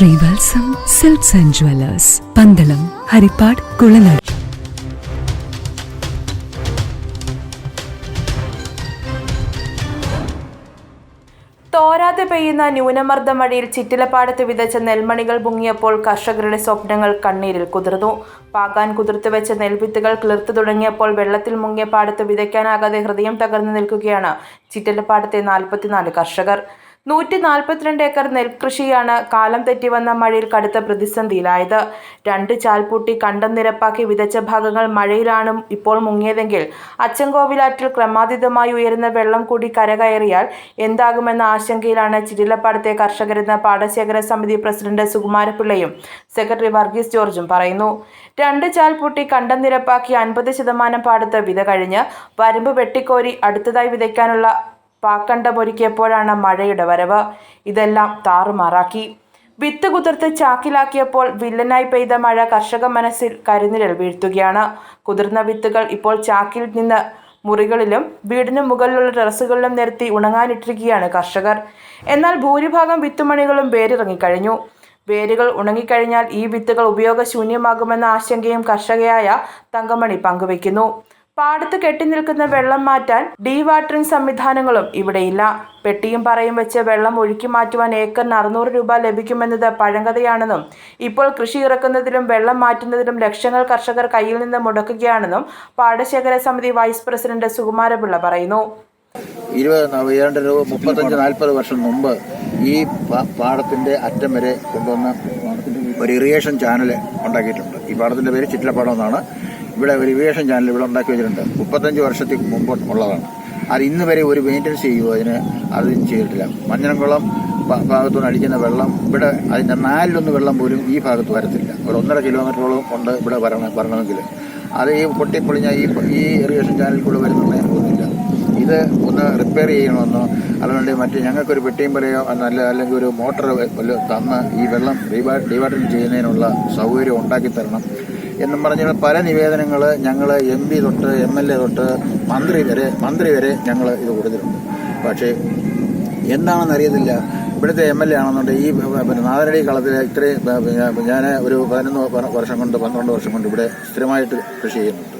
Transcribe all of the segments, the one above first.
Srivatsam silks and jewellers Pandalam Haripad Kulanada. തോരാതെ പെയ്യുന്ന ന്യൂനമർദ്ദ മഴയിൽ ചിറ്റിലപ്പാടത്ത് വിതച്ച നെൽമണികൾ മുങ്ങിയപ്പോൾ കർഷകരുടെ സ്വപ്നങ്ങൾ കണ്ണീരിൽ കുതിർന്നു. പാകാൻ കുതിർത്തു വെച്ച നെൽവിത്തുകൾ കിളിർത്തു തുടങ്ങിയപ്പോൾ വെള്ളത്തിൽ മുങ്ങിയ പാടത്ത് വിതയ്ക്കാനാകാതെ ഹൃദയം തകർന്നു നിൽക്കുകയാണ് ചിറ്റിലപ്പാടത്തെ നാൽപ്പത്തിനാല് കർഷകർ. നൂറ്റി നാൽപ്പത്തിരണ്ട് ഏക്കർ നെൽകൃഷിയാണ് കാലം തെറ്റി വന്ന മഴയിൽ കടുത്ത പ്രതിസന്ധിയിലായത്. രണ്ട് ചാൽപൂട്ടി കണ്ടം നിരപ്പാക്കി വിതച്ച ഭാഗങ്ങൾ മഴയിലാണ് ഇപ്പോൾ മുങ്ങിയതെങ്കിൽ അച്ചൻകോവിലാറ്റിൽ ക്രമാതീതമായി ഉയരുന്ന വെള്ളം കൂടി കരകയറിയാൽ എന്താകുമെന്ന ആശങ്കയിലാണ് ചിറ്റിലപ്പാടത്തെ കർഷകരെന്ന് പാടശേഖര സമിതി പ്രസിഡന്റ് സുകുമാരപിള്ളയും സെക്രട്ടറി വർഗീസ് ജോർജും പറയുന്നു. രണ്ട് ചാൽപൂട്ടി കണ്ടം നിരപ്പാക്കി അൻപത് ശതമാനം പാടത്ത് വിത കഴിഞ്ഞ് വരമ്പ് വെട്ടിക്കോരി അടുത്തതായി വിതയ്ക്കാനുള്ള പാക്കണ്ടമൊരുക്കിയപ്പോഴാണ് മഴയുടെ വരവ്. ഇതെല്ലാം താറുമാറാക്കി. വിത്ത് കുതിർത്ത് ചാക്കിലാക്കിയപ്പോൾ വില്ലനായി പെയ്ത മഴ കർഷക മനസ്സിൽ കരിനിഴൽ വീഴ്ത്തുകയാണ്. കുതിർന്ന വിത്തുകൾ ഇപ്പോൾ ചാക്കിൽ നിന്ന് മുറികളിലും വീടിന് മുകളിലുള്ള ടെറസുകളിലും നിരത്തി ഉണങ്ങാനിട്ടിരിക്കുകയാണ് കർഷകർ. എന്നാൽ ഭൂരിഭാഗം വിത്തുമണികളും വേരിറങ്ങിക്കഴിഞ്ഞു. വേരുകൾ ഉണങ്ങിക്കഴിഞ്ഞാൽ ഈ വിത്തുകൾ ഉപയോഗശൂന്യമാകുമെന്ന ആശങ്കയും കർഷകയായ തങ്കമണി പങ്കുവയ്ക്കുന്നു. പാടത്ത് കെട്ടിനിൽക്കുന്ന വെള്ളം മാറ്റാൻ ഡീ വാട്ടറിംഗ് സംവിധാനങ്ങളും ഇവിടെയില്ല. പെട്ടിയും പറയും വെച്ച് വെള്ളം ഒഴുക്കി മാറ്റുവാൻ ഏക്കറിന് അറുന്നൂറ് രൂപ ലഭിക്കുമെന്നത് പഴങ്കഥയാണെന്നും ഇപ്പോൾ കൃഷി ഇറക്കുന്നതിലും വെള്ളം മാറ്റുന്നതിലും ലക്ഷങ്ങൾ കർഷകർ കയ്യിൽ നിന്ന് മുടക്കുകയാണെന്നും പാടശേഖര സമിതി വൈസ് പ്രസിഡന്റ് സുകുമാരപിള്ള പറയുന്നു. ഇരുപത് ഏതാണ്ട് ഒരു മുപ്പത്തഞ്ച് നാൽപ്പത് വർഷം മുമ്പ് ഈ പാടത്തിന്റെ അറ്റം വരെ കൊണ്ടുവന്ന് ഒരു ഇറിഗേഷൻ ചാനൽ ഉണ്ടാക്കിയിട്ടുണ്ട്. ഈ പാടത്തിന്റെ പേര് ചിറ്റിലപ്പാടം എന്നാണ്. ഇവിടെ ഒരു ഇറിഗേഷൻ ചാനൽ ഇവിടെ ഉണ്ടാക്കി വെച്ചിട്ടുണ്ട്. മുപ്പത്തഞ്ച് വർഷത്തിൽ മുമ്പ് ഉള്ളതാണ്. അത് ഇന്ന് വരെ ഒരു മെയിന്റനൻസ് ചെയ്യുമോ അതിന്? അത് ചെയ്തിട്ടില്ല. മഞ്ഞനംകുളം ഭാഗത്തുനിന്ന് അടിക്കുന്ന വെള്ളം ഇവിടെ അതിന്റെ നാലിലൊന്ന് വെള്ളം പോലും ഈ ഭാഗത്ത് വരത്തില്ല. ഒരു ഒന്നര കിലോമീറ്ററോളം ഉണ്ട് ഇവിടെ വരണം വരണമെങ്കിൽ അത് ഈ പൊട്ടിപ്പൊളിഞ്ഞ ഈ ഈ ഇറിഗേഷൻ ചാനലിൽ കൂടെ വരുന്നതിനെ പോകുന്നില്ല. ഇത് ഒന്ന് റിപ്പയർ ചെയ്യണമെന്നോ അല്ലാണ്ട് മറ്റ് ഞങ്ങൾക്കൊരു പെട്ടിയും പോലെയോ അല്ല അല്ലെങ്കിൽ ഒരു മോട്ടർ തന്ന് ഈ വെള്ളം ഡീവാ ഡീവാട്ടറിങ് ചെയ്യുന്നതിനുള്ള സൗകര്യം ഉണ്ടാക്കി തരണം. എന്നും പറഞ്ഞ പല നിവേദനങ്ങൾ ഞങ്ങൾ എം പി തൊട്ട് എം എൽ എ തൊട്ട് മന്ത്രി വരെ മന്ത്രി വരെ ഞങ്ങൾ ഇത് കൊടുത്തിട്ടുണ്ട്. പക്ഷേ എന്താണെന്ന് അറിയത്തില്ല. ഇവിടുത്തെ എം എൽ എ ആണെന്നുണ്ടെങ്കിൽ ഈ പിന്നെ നാദരടി കളത്തിൽ ഇത്രയും ഞാൻ ഒരു പതിനൊന്ന് വർഷം കൊണ്ട് പന്ത്രണ്ട് വർഷം കൊണ്ട് ഇവിടെ സ്ഥിരമായിട്ട് കൃഷി ചെയ്യുന്നുണ്ട്.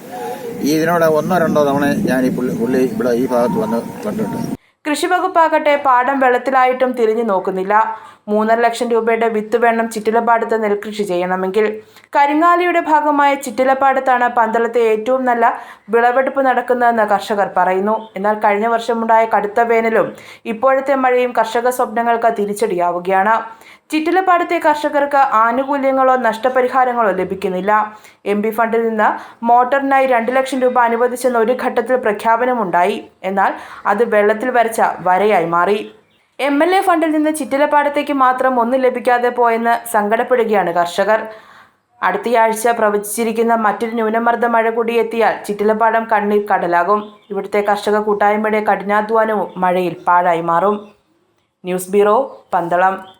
ഈ ഇതിനോട് ഒന്നോ രണ്ടോ തവണ ഞാൻ ഈ പുള്ളി പുള്ളി ഇവിടെ ഈ ഭാഗത്ത് വന്ന് കണ്ടിട്ടുണ്ട്. കൃഷിവകുപ്പാകട്ടെ പാടം വെള്ളത്തിലായിട്ടും തിരിഞ്ഞു നോക്കുന്നില്ല. മൂന്നര ലക്ഷം രൂപയുടെ വിത്ത് വേണം ചിറ്റിലപ്പാടത്ത് നെൽകൃഷി ചെയ്യണമെങ്കിൽ. കരിങ്ങാലിയുടെ ഭാഗമായ ചിറ്റിലപ്പാടത്താണ് പന്തളത്തെ ഏറ്റവും നല്ല വിളവെടുപ്പ് നടക്കുന്നതെന്ന് കർഷകർ പറയുന്നു. എന്നാൽ കഴിഞ്ഞ വർഷമുണ്ടായ കടുത്ത വേനലും ഇപ്പോഴത്തെ മഴയും കർഷക സ്വപ്നങ്ങൾക്ക് തിരിച്ചടിയാവുകയാണ്. ചിറ്റിലപ്പാടത്തെ കർഷകർക്ക് ആനുകൂല്യങ്ങളോ നഷ്ടപരിഹാരങ്ങളോ ലഭിക്കുന്നില്ല. എം പി ഫണ്ടിൽ നിന്ന് മോട്ടറിനായി രണ്ട് ലക്ഷം രൂപ അനുവദിച്ചെന്ന ഒരു ഘട്ടത്തിൽ പ്രഖ്യാപനമുണ്ടായി. എന്നാൽ അത് വെള്ളത്തിൽ വരച്ച വരയായി മാറി. എം എൽ എ ഫണ്ടിൽ നിന്ന് ചിറ്റിലപ്പാടത്തേക്ക് മാത്രം ഒന്നും ലഭിക്കാതെ പോയെന്ന് സങ്കടപ്പെടുകയാണ് കർഷകർ. അടുത്തയാഴ്ച പ്രവചിച്ചിരിക്കുന്ന മറ്റൊരു ന്യൂനമർദ്ദ മഴ കൂടി എത്തിയാൽ ചിറ്റിലപ്പാടം കണ്ണീർ കടലാകും. ഇവിടുത്തെ കർഷക കൂട്ടായ്മയുടെ കഠിനാധ്വാനവും മഴയിൽ പാഴായി മാറും. News bureau Pandalam.